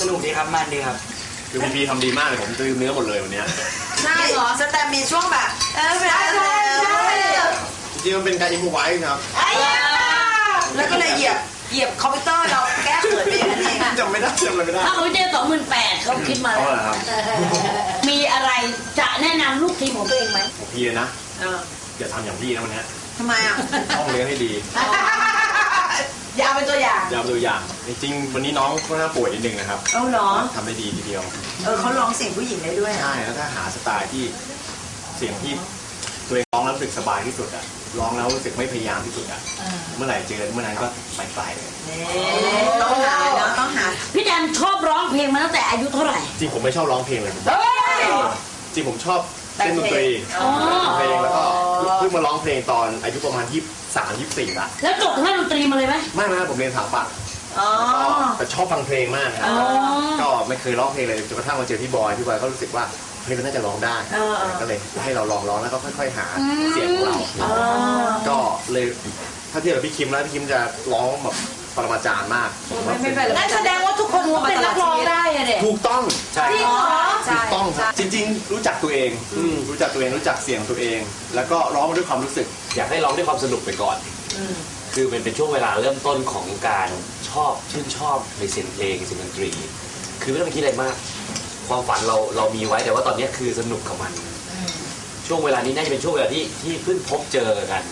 สนุกดีครับมันดีครับ คือพีพีทำดีมากเลยผมลืมเนื้อหมดเลยวันเนี้ยใช่เหรอสแตมมีช่วงแบบ เออใช่ใช่ใช่จริงๆมันเป็นการอิมพอไว้ครับไอ้ยาแล้วก็เลยเหยียบเหยียบคอมพิวเตอร์เราแก้เขินไปอย่างนั้นเองจำไม่ได้จำอะไรไม่ได้ ถ้าเขาเจอสองหมื่นแปดเขาคิดมาเอาแล้วเหรอครับมีอะไรจะแนะนำลูกทีมของตัวเองไหมของพี่นะเอออย่าทำอย่างพี่นะวันเนี้ยทำไมอะ ต้องเลี้ยงให้ดีอ ยาเป็นตัวอย่างอย่าเอาตัวอย่าง จริงๆวันนี้น้องค่อนข้างป่วยนิดนึงนะครับเอาเหรอ ทำได้ดีทีเดียว เออเขาร้องเสียงผู้หญิงได้ด้วยอะ ใช่แล้วถ้าหาสไตล์ที่เสียงที่ตัวเองร้องแล้วรู้สึกสบายที่สุดอะร้องแล้วรู้สึกไม่พยายามที่สุดอะเมื่อไหร่เจอเมื่อนั้นก็ไปไกลเลยต้องหาเนาะต้องหาพี่แดนชอบร้องเพลงมาตั้งแต่อายุเท่าไหร่จริงผมไม่ชอบร้องเพลงเลยผมเฮ้ย จริงผมชอบเล่นดนตรีอ๋อ เพลงแล้วก็เพิ่งมาร้องเพลงตอนอายุประมาณยี่สามยี่สี่ละแล้วจบทางด้านดนตรีมาเลยไหมไม่ไม่ผมเรียนสถาปัตย์อ๋อแต่ชอบฟังเพลงมากนะอ๋อก็ไม่เคยร้องเพลงเลยจนกระทั่งมาเจอพี่บอยพี่บอยก็รู้สึกว่าเพลงมันน่าจะร้องได้เออเออ ก็เลยให้เราลองร้องแล้วก็ค่อย ๆ หาเสียงของเรา อ๋อ ก็เลยถ้าเทียบกับพี่คิมแล้วพี่คิมจะร้องแบบปรมาจารย์มากผมว่าไม่เป็นไร นั่นแสดงว่าทุกคนเป็นนักร้องได้อะเด็กถูกต้องใช่จริงเหรอถูกต้อง ครับจริง ๆ รู้จักตัวเองอืมรู้จักตัวเองรู้จักเสียงตัวเอง แล้วก็ร้องมาด้วยความรู้สึก อยากให้ร้องด้วยความสนุกไปก่อน คือมันเป็นช่วงเวลาเริ่มต้นของการชอบชื่นชอบในเสียงเพลงเสียงดนตรี คือไม่ต้องไปคิดอะไรมาก ความฝันเราเรามีไว้แต่ว่าตอนนี้คือสนุกกับมัน ช่วงเวลานี้น่าจะเป็นช่วงเวลาที่ที่เพิ่งพบเจอกัน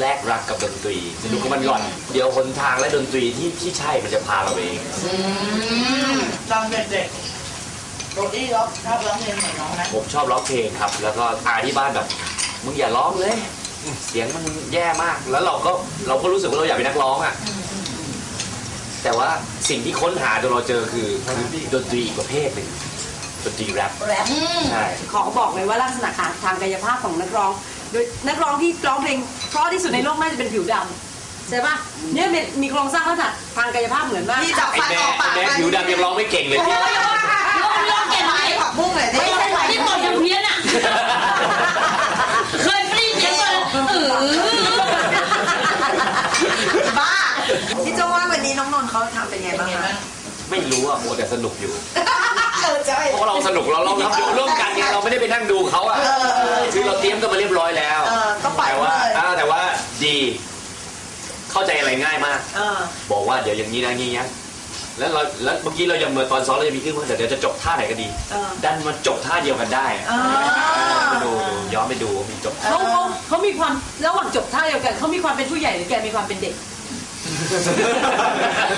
แลกรักกับดนตรีสนุกกับมันก่อนเดี๋ยวหนทางและดนตรีที่ที่ใช่มันจะพาเราไปเองตอนเด็กๆ โรดี้ร้องชอบร้องเพลงไหนน้องนะผมชอบร้องเพลงครับ แล้วก็อาที่บ้านแบบมึงอย่าร้องเลย เสียงมันแย่มาก แล้วเราก็เราก็รู้สึกว่าเราอยากเป็นนักร้องอะ แต่ว่าสิ่งที่ค้นหาจนเราเจอคือคือดนตรีอีกประเภทหนึ่งดนตรีแรปแรปใช่ ขอบอกเลยว่าลักษณะทางกายภาพของนักร้อง โดยนักร้องที่ร้องเพลงเพราะที่สุดในโลกน่าจะเป็นผิวดำใช่ปะเนี่ยมีมีโครงสร้างลักษณะทางกายภาพเหมือนมากพี่จับไอ้ฟันแม่ออกไอ้ปากแม่ผิวดำยังร้องไม่เก่งเลยพี่ ร้องร้องเก่งไหม ผักบุ้งเลยไม่ดิใช่ที่กดยังเพี้ยนอะ เคยปรีเสียงก่อนเออบ้าพี่โจว่าวันนี้น้องนนท์เขาทำเป็นไงบ้างคะไม่รู้อะโมแต่สนุกอยู่เออใช่เพราะเราสนุกเราเราทำดูร่วมกันไงเราไม่ได้ไปนั่งดูเขาอะคือเราเตรียมกันมาเรียบร้อยแล้วเออก็ปล่อยแต่ว่าเลยอ่าแต่ว่าดี เข้าใจอะไรง่ายมากเออบอกว่าเดี๋ยวอย่างนี้นะงี้นะ แล้วเราแล้วเมื่อกี้เรายังเมื่อตอนซ้อมเราจะมีขึ้นว่าเดี๋ยวจะจบท่าไหนก็ดี เออ ดันมาจบท่าเดียวกันได้อะเออไปดูดูย้อนไปดูมีจบ เขาเขาเขามีความระหว่างจบท่าเดียวกันเขามีความเป็นผู้ใหญ่หรือแกมีความเป็นเด็ก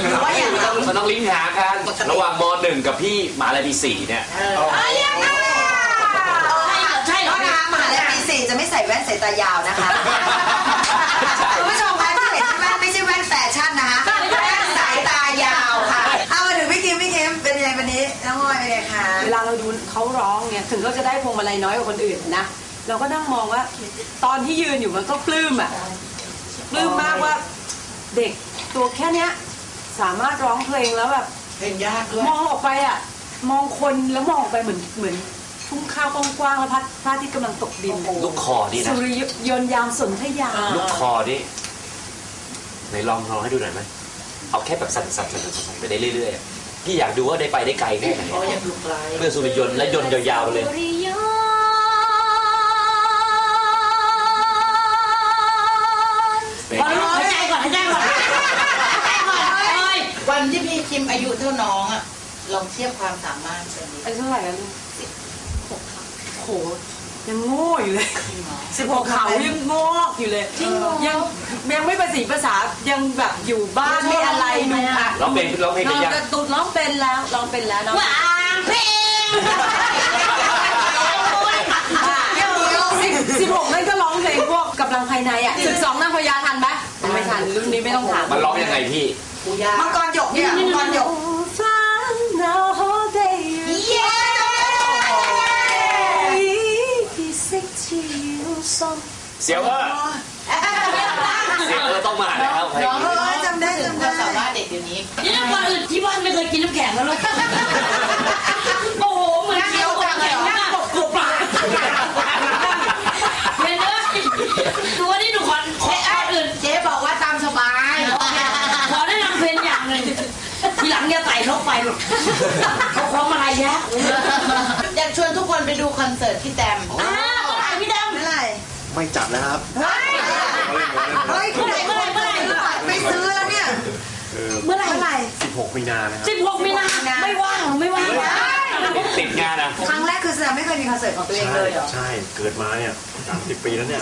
หรือว่าอย่างมันต้องมันต้องลิงก์หากันระหว่างมหนึ่งกับพี่มหาลัยปีสี่เนี่ยใช่เหรก็อนะมหาลัยปีสี่จะไม่ใส่แว่นสายตายาวนะคะ คุณผู้ชมคะที่เห็นที่แว่นไม่ใช่แว่นแฟชั่นนะคะ นยังไงวันนี้น้องออยเป็นไงคะเวลาเราดูเขาร้องเนี่ยถึงเขาจะได้พวงมาลัยน้อยกว่าคนอื่นนะเราก็นั่งมองว่า ตอนที่ยืนอยู่มันก็ปลื้มอะปลื้มมากว่าเด็กตัวแค่เนี้ย สามารถร้องเพลงแล้วแบบเพลงยากด้วยมองออกไปอะมองคนแล้วมองออกไปเหมือนเหมือนทุ่งข้าวกว้างๆแล้วพัดพระอาทิตย์กำลังตกดินลูกคอนี่นะสุริยนต์ยามสนธยาลูกคอนี่ไหนลองลองให้ดูหน่อยไหมเอาแค่แบบสั่นๆสั่นๆสั่นๆไปได้เรื่อยๆอะ พี่อยากดูว่าได้ไปได้ไกลแค่ไหนโอ้ยอยากดูไกลเพื่อสุริยนต์และยนต์ยาวๆไปเลยขอรู้หายใจก่อนหายใจก่อนหายใจก่อนเอ้ยวันที่พี่คิมอายุเท่าน้องอะลองเทียบความสามารถกันดิอายุเท่าไหร่แล้วลูกโหยังโง่อยู่เลยจริงเหรอสิบหกเขายังงอกอยู่เลยยังยังไม่ภาษีภาษายังแบบอยู่บ้านไม่อะไรดูค่ะ ร้องเพลงร้องเพลงนกัอนนยังกระตุนร้องเป็นแล้วร้องเป็นแล้วน้องวางเพลงสิบสิบหกนั่นก็ร้องเพลงพวกกำลังภายในอะสิบสองนางพญาทันไหมไม่ทันรุ่นนี้ไม่ต้องถามมันร้องยังไงพี่ กูยากมังกรหยกเนี่ยมังกรหยกฟ้าหนาวโฮเดย์เย้เสียวเออเสียวเออต้องมาแล้วเพลงน้องเออจำได้ถึงจำความได้สามารถเด็กเดี๋ยวนี้นี่น้ำก่อนอื่นที่บ้านไม่เคยกินน้ำแข็งแล้วเลยโอ้โหเหมือนเคี้ยวกับแข็งมากกรุบปากเห็นไหมตัวนี้หนูขอขอก่อนอื่น เจ๊บอกว่าตามสบายขอแนะนำเพลงอย่างหนึ่งทีหลังอย่าใส่นกไปลูกเขาคล้องมาลายยักษ์อยากชวนทุกคนไปดูคอนเสิร์ตพี่แตมอ่าเมื่อไหร่พี่ดำเมื่อไหร่ไม่จัดแล้วครับ เฮ้ยคุณไหนเมื่อไหร่เมื่อไหร่เมื่อไหร่ไม่ซื้อแล้ว เนี่ยเออเมื่อไหร่เมื่อไหร่16มีนานะครับสิบหกมีนาไม่ว่างไม่ว่างติดงานอะ ครั้งแรกคือแสดงไม่เคยมีคอนเสิร์ตของตัวเองเลยเหรอ ใช่ เกิดมาเนี่ย30 ปีแล้วเนี่ย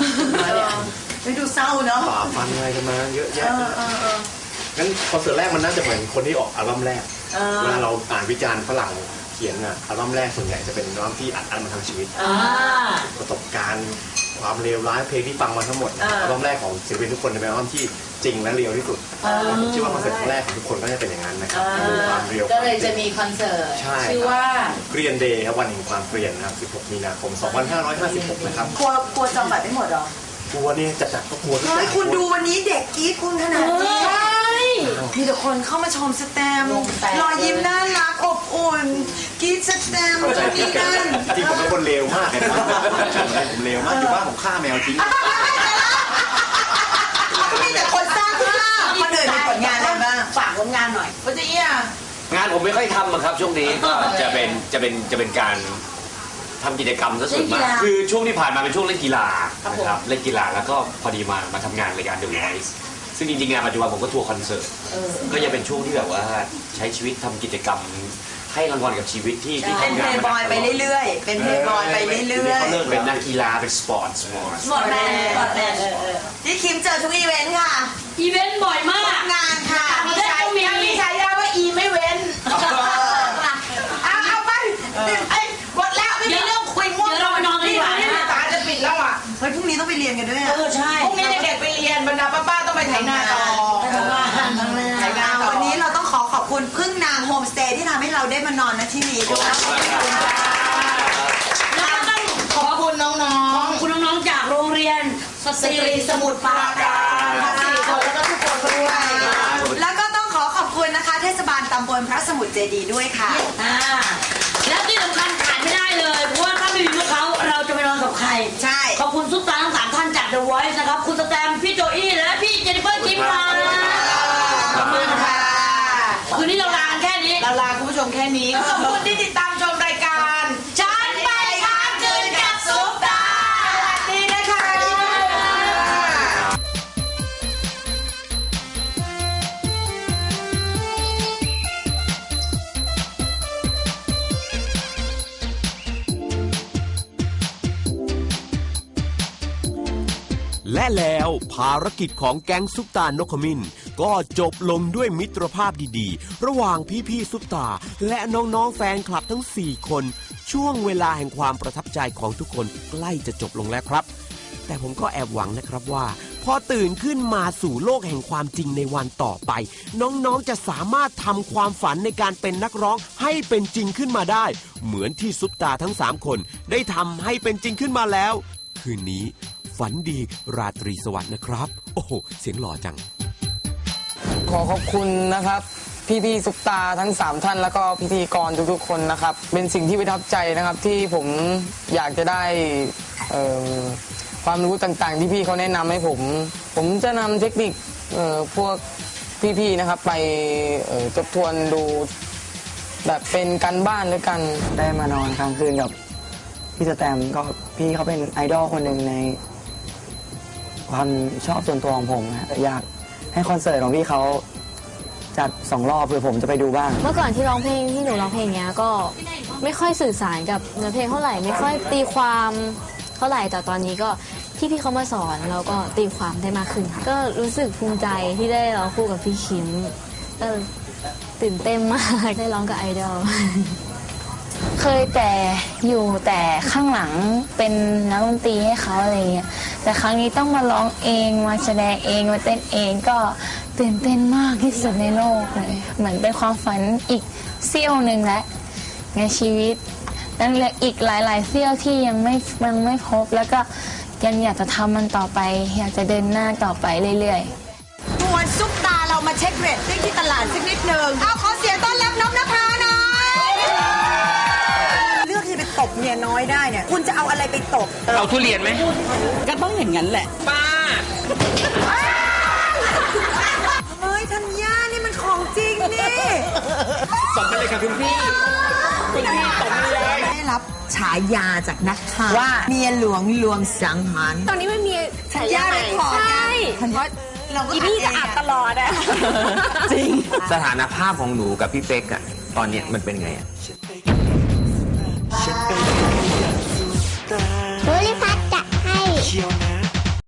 ไม่ดูเศร้าเนาะฝ่าฟันอะไรกันมาเยอะเอแยะอเออเอองั้นคอนเสิร์ตแรกมันน่าจะเหมือนคนที่ออกอัลบั้มแรกเออเวลาเราอ่านวิจารณ์ฝรั่งเขียนอะอัลบั้มแรกส่วนใหญ่จะเป็นอัลบั้มที่อัดอั้นมาทั้งชีวิตอ่าประสบการณ์ความเลวร้ายเพลงที่ฟังมาทั้งหมดนะอ่าอัลบั้มแรกของศิลปินทุกคนจะเป็นอัลบั้มที่ จริงและเรียวที่สุดผมเชื่อว่าคอนเสิร์ตครั้งแรกของทุกคนก็จะเป็นอย่างนั้นนะครับมีความเรียวก็เลยจะมีคอนเสิร์ตใช่ชื่อว่าเกรียนเดย์ครับวันแห่งความเกรียนนะครับ16 มีนาคม 2556 นะครับกลัวกลัวจองบัตรไม่หมดเหรอกลัวนี่จะจัดก็กลัวทุกอเฮ้ยย่างคุณดูวันนี้เด็กกรี๊ดคุณขนาดนี้ใช่มีแต่คนเข้ามาชมสแตมป์ลงแตมป์รอยยิ้มน่ารักอบอุ่นกรี๊ดสแตมป์เข้าใจนู่นผิดนี่นั่นจริงผมเป็นคนเลวมากเลยนะผมเลวมากอยู่บ้านผมฆ่าแมวทิ้ง ก็มีแต่คนสร้างภาพคนอื่นมีผลงานอะไรบ้าง ฝาก ผลงานหน่อยพุทธิยางานผมไม่ค่อยทำอะครับ ช่วงนี้ก็จะเป็นจะเป็นจะเป็นการทำกิจกรรมซะส่วนมากคือช่วงที่ผ่านมาเป็นช่วงเล่นกีฬานะครับเล่นกีฬาแล้วก็พอดีมามาทำงานรายการ The Voice ซึ่งจริงๆงานปัจจุบันผมก็ทัวร์คอนเสิร์ตก็จะเป็นช่วงที่แบบว่าใช้ชีวิตทำกิจกรรม ให้รางวัลกับชีวิตที่ที่เป็นทำเพงาลนย์บอยไปเรื่อยๆ เป็นเพลย์บอยไปเรื่อยเขาเลิกเป็นนักกีฬาเป็นสปอร์ตสปอร์ตหมดแรงหมดแรงๆที่คิมเจอทุกอีเวนต์ค่ะ อีเวนต์บ่อยมาก งานค่ะ มีฉายามีฉายาว่าอีไม่เว้นเอาเอาไปไอ้หมดแล้วไม่มีเรื่องคุยมั่วเดี๋ยวเราไปนอนกันดีกว่านะตาจะปิดแล้วอะเฮ้ยพรุ่งนี้ต้องไปเรียนกันด้วยเออะอใช่พรุ่งนี้เด็กๆไปเรียนบรรดาป้าๆต้องไปไถนาต่อไปทำงานทำงานไถนาต่อวันนี้เราต้องขอขอบคุณพึ่งนางโฮมสเตย์ที่ทำให้เราได้มานอนณที่นี้ด้วยแล้วก็ต้องขขออบคุณน้องขอบคุณน้องๆจากโรงเรียนสๆตรีสมุทรปราการทั้งสี่คนแล้วก็ นะคะ เทศบาลตำบลพระสมุทรเจดีย์ด้วยค่ะ อ่าแล้วที่สำคัญขาดไม่ได้เลยเพราะว่าถ้าไม่มีพวกเขาเราจะไปนอนกับใครใช่ ขอบคุณซุปตาทั้งสามท่านจาก The Voice นะครับ คุณสแตมป์พี่โจอี้และพี่เจนนิเฟอร์คิมค่ะขอบคุณค่ะ คืนนี้เราลากันแค่นี้ เราลาคุณผู้ชมแค่นี้ ขอบคุณที่ติด และแล้วภารกิจของแก๊งซุปตานกขมินก็จบลงด้วยมิตรภาพดีๆ ระหว่างพี่ๆซุปตา และน้องๆแฟนคลับทั้ง 4 คน ช่วงเวลาแห่งความประทับใจของทุกคนใกล้จะจบลงแล้วครับ แต่ผมก็แอบหวังนะครับว่า พอตื่นขึ้นมาสู่โลกแห่งความจริงในวันต่อไป น้องๆจะสามารถทำความฝันในการเป็นนักร้องให้เป็นจริงขึ้นมาได้ เหมือนที่ซุปตาทั้ง 3 คน ได้ทำให้เป็นจริงขึ้นมาแล้ว คืนนี้ ฝันดีราตรีสวัสดิ์นะครับ โอ้โห เสียงหล่อจัง ขอขอบคุณนะครับ พี่ๆซุปตาทั้ง 3 ท่านแล้วก็พิธีกรทุกๆ คนนะครับ เป็นสิ่งที่ประทับใจนะครับที่ผมอยากจะได้เอิ่มความรู้ต่างๆ ที่พี่เขาแนะนำให้ผม ผมจะนำเทคนิคเอ่อพวกพี่ๆนะครับไปเอ่อทบทวนดูแบบเป็นการบ้านด้วยกัน ได้มานอนค้างคืนกับพี่สแตมก็พี่เขาเป็นไอดอลคนหนึ่งใน ความชอบส่วนตัวของผมนะอยากให้คอนเสิร์ตของพี่เขาจัดสองรอบเพื่อผมจะไปดูบ้าง เมื่อก่อนที่ร้องเพลงที่หนูร้องเพลงเนี้ยก็ไม่ค่อยสื่อสารกับเนื้อเพลงเท่าไหร่ไม่ค่อยตีความเท่าไหร่แต่ตอนนี้ก็ที่พี่เขามาสอนแล้วก็ตีความได้มากขึ้นค่ะก็รู้สึกภูมิใจที่ได้ร้องคู่กับพี่คิมก็ตื่นเต้นมากได้ร้องกับไอดอล เคยแต่อยู่แต่ข้างหลังเป็นนักดนตรีให้เขาอะไรเงี้ยแต่ครั้งนี้ต้องมาร้องเองมาแสดงเองมาเต้นเองก็ตื่นเต้นมากที่สุดในโลกเลยเหมือนเป็นความฝันอีกเสี้ยวหนึ่งแล้วในชีวิตนั่นเหลืออีกหลายๆเสี้ยวที่ยังไม่ยังไม่พบแล้วก็ยังอยากจะทำมันต่อไป อยากจะเดินหน้าต่อไปเรื่อยๆ มวนซุปตาเรามาเช็คเรตติ้งที่ตลาดสักนิดหนึ่งเอาขอเสียงต้อน ไรไปตบเอาทุเรียนไหมก็ต้องอย่างนั้นแหละ ป้าเฮ้ยธัญญานี่มันของจริงนี่ตบกันเลยค่ะคุณพี่คุณพี่ตบเลยได้รับฉายาจากนักข่าวว่าเมียหลวงลวงสังหารตอนนี้มันมีสัญญาเรคคอร์ดใช่เพราะเราก็อีนี่จะอัดตลอดอะจริงสถานภาพของหนูกับพี่เป๊กอะตอนเนี้ยมันเป็นไงอะ บริพัตรจะให้